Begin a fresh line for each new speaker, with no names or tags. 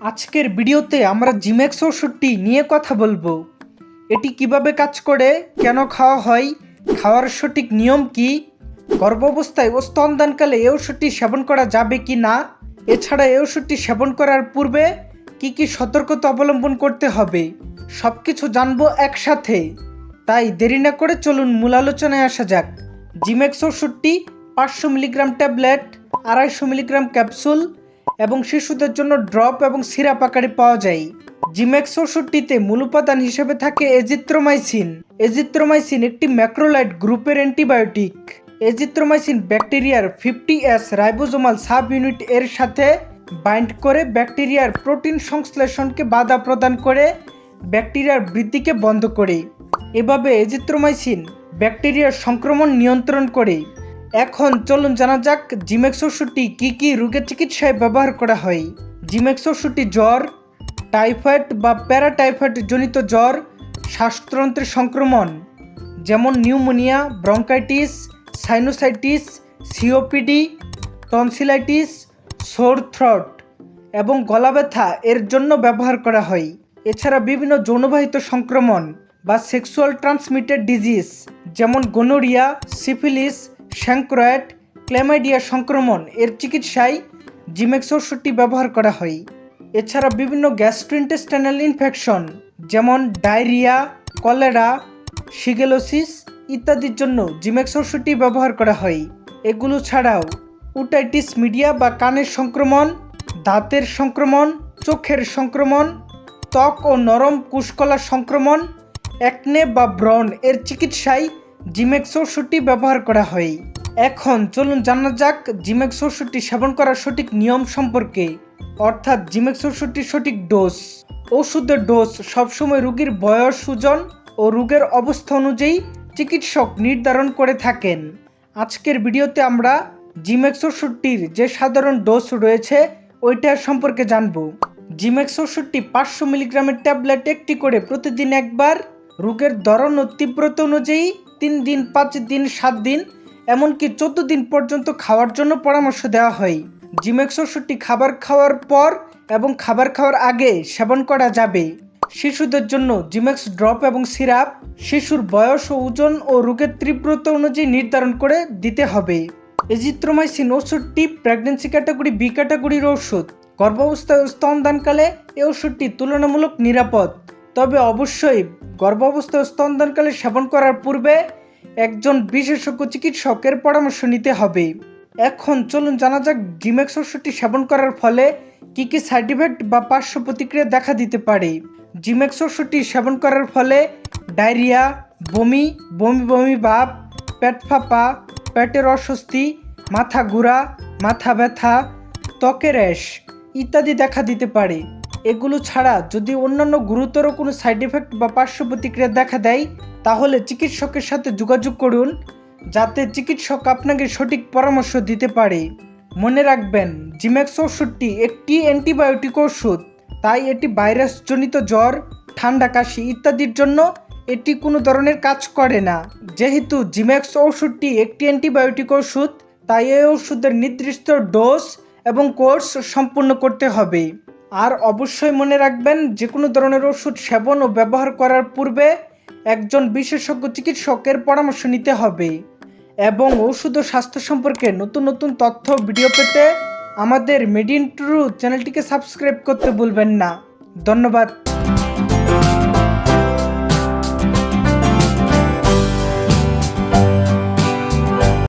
আজকের ভিডিওতে আমরা জিমেক্স ওষুধটি নিয়ে কথা বলব। এটি কীভাবে কাজ করে, কেন খাওয়া হয়, খাওয়ার সঠিক নিয়ম কি, গর্ভাবস্থায় ও স্তনদানকালে এই ওষুধটি সেবন করা যাবে কি না, এছাড়া এই ওষুধটি সেবন করার পূর্বে কি কি সতর্কতা অবলম্বন করতে হবে সব কিছু জানব একসাথে। তাই দেরি না করে চলুন মূল আলোচনায় আসা যাক। জিমেক্স ওষুধটি পাঁচশো মিলিগ্রাম ট্যাবলেট, আড়াইশো মিলিগ্রাম ক্যাপসুল এবং শিশুদের জন্য ড্রপ এবং সিরাপ আকারে পাওয়া যায়। জিমেক্স ওষুধটিতে মূল উপাদান হিসেবে থাকে এজিথ্রোমাইসিন এজিথ্রোমাইসিন একটি ম্যাক্রোলাইট গ্রুপের অ্যান্টিবায়োটিক। এজিথ্রোমাইসিন ব্যাকটেরিয়ার fifty S ribosomal sub unit এর সাথে বাইন্ড করে ব্যাকটেরিয়ার প্রোটিন সংশ্লেষণকে বাধা প্রদান করে ব্যাকটেরিয়ার বৃদ্ধিকে বন্ধ করে। এভাবে এজিথ্রোমাইসিন ব্যাকটেরিয়ার সংক্রমণ নিয়ন্ত্রণ করে। এখন চলুন জানা যাক, জিমেক্স ওষুধটি কী কী রোগের চিকিৎসায় ব্যবহার করা হয়? জিমেক্স ওষুধটি জ্বর, টাইফয়েড বা প্যারাটাইফয়েড জনিত জ্বর শ্বাসতন্ত্রের সংক্রমণ, যেমন pneumonia, bronchitis, sinusitis, COPD, tonsillitis, sore throat এবং গলা ব্যথা এর জন্য ব্যবহার করা হয়। এছাড়া বিভিন্ন যৌনবাহিত সংক্রমণ বা সেক্সুয়াল ট্রান্সমিটেড ডিজিজ, যেমন গোনোরিয়া, সিফিলিস শ্যাঙ্ক্রয়েড ক্লেমাইডিয়া সংক্রমণ এর চিকিৎসায় জিমেক্স ওষুধটি ব্যবহার করা হয়। এছাড়া বিভিন্ন গ্যাস্ট্রোইন্টেস্টাইনাল ইনফেকশন যেমন ডায়রিয়া, কলেরা সিগেলোসিস ইত্যাদির জন্য জিমেক্স ওষুধটি ব্যবহার করা হয়। এগুলো ছাড়াও উটাইটিস মিডিয়া বা কানের সংক্রমণ, দাঁতের সংক্রমণ, চোখের সংক্রমণ, ত্বক ও নরম কুশকলার সংক্রমণ, একনে বা ব্রণ এর চিকিৎসায় জিমেক্স ওষুধটি ব্যবহার করা হয়। এখন চলুন জানা যাক জিমেক্স ওষুধটি সেবন করার সঠিক নিয়ম সম্পর্কে। অর্থাৎ জিমেক্স ওষুধটির সঠিক ডোজ। ওষুধের ডোজ সবসময় রোগীর বয়স, ওজন ও রোগের অবস্থা অনুযায়ী চিকিৎসক নির্ধারণ করে থাকেন। আজকের ভিডিওতে আমরা জিমেক্স ওষুধটির যে সাধারণ ডোজ রয়েছে ওইটার সম্পর্কে জানব। জিমেক্স ওষুধটি পাঁচশো মিলিগ্রামের ট্যাবলেট একটি করে প্রতিদিন একবার। রোগের ধরন ও তীব্রতা অনুযায়ী তিন দিন, পাঁচ দিন, সাত দিন, এমনকি চোদ্দ দিন পর্যন্ত খাওয়ার জন্য পরামর্শ দেওয়া হয়। জিমেক্স ওষুধটি খাবার খাওয়ার পর এবং খাবার খাওয়ার আগে সেবন করা যাবে। শিশুদের জন্য জিমেক্স ড্রপ এবং সিরাপ, শিশুর বয়স ও ওজন ও রোগের তীব্রতা অনুযায়ী নির্ধারণ করে দিতে হবে। এজিথ্রোমাইসিন ওষুধটি প্রেগনেন্সি ক্যাটাগরি বি ক্যাটাগরির ওষুধ গর্ভাবস্থায় স্তনদানকালে এই ওষুধটি তুলনামূলক নিরাপদ। তবে অবশ্যই গর্ভাবস্থা ও স্তনদানকালে সেবন করার পূর্বে একজন বিশেষজ্ঞ চিকিৎসকের পরামর্শ নিতে হবে। এখন চলুন জানা যাক ডিমেক্স ওষুধটি সেবন করার ফলে কি কি সাইড ইফেক্ট বা পার্শ্ব প্রতিক্রিয়া দেখা দিতে পারে। জিমেক্স ওষুধটি সেবন করার ফলে ডায়রিয়া, বমি বমি বমি ভাব, পেট ফাঁপা, পেটের অস্বস্তি, মাথা ঘোরা, মাথা ব্যথা, ত্বকের র্যাশ ইত্যাদি দেখা দিতে পারে। এগুলো ছাড়া যদি অন্যান্য গুরুতর কোনো সাইড এফেক্ট বা পার্শ্ব প্রতিক্রিয়া দেখা দেয়, তাহলে চিকিৎসকের সাথে যোগাযোগ করুন, যাতে চিকিৎসক আপনাকে সঠিক পরামর্শ দিতে পারে। মনে রাখবেন জিম্যাক্স ওষুধটি একটি অ্যান্টিবায়োটিক ওষুধ তাই এটি ভাইরাসজনিত জ্বর, ঠান্ডা কাশি ইত্যাদির জন্য এটি কোনো ধরনের কাজ করে না। যেহেতু জিম্যাক্স ওষুধটি একটি অ্যান্টিবায়োটিক ওষুধ তাই এই ওষুধের নির্দিষ্ট ডোজ এবং কোর্স সম্পূর্ণ করতে হবে। আর অবশ্যই মনে রাখবেন যে কোনো ধরনের ওষুধ সেবন ও ব্যবহার করার পূর্বে একজন বিশেষজ্ঞ চিকিৎসকের পরামর্শ নিতে হবে এবং ওষুধ ও স্বাস্থ্য সম্পর্কে নতুন নতুন তথ্য ভিডিও পেতে আমাদের মেড ইন ট্রু চ্যানেলটিকে সাবস্ক্রাইব করতে ভুলবেন না। ধন্যবাদ।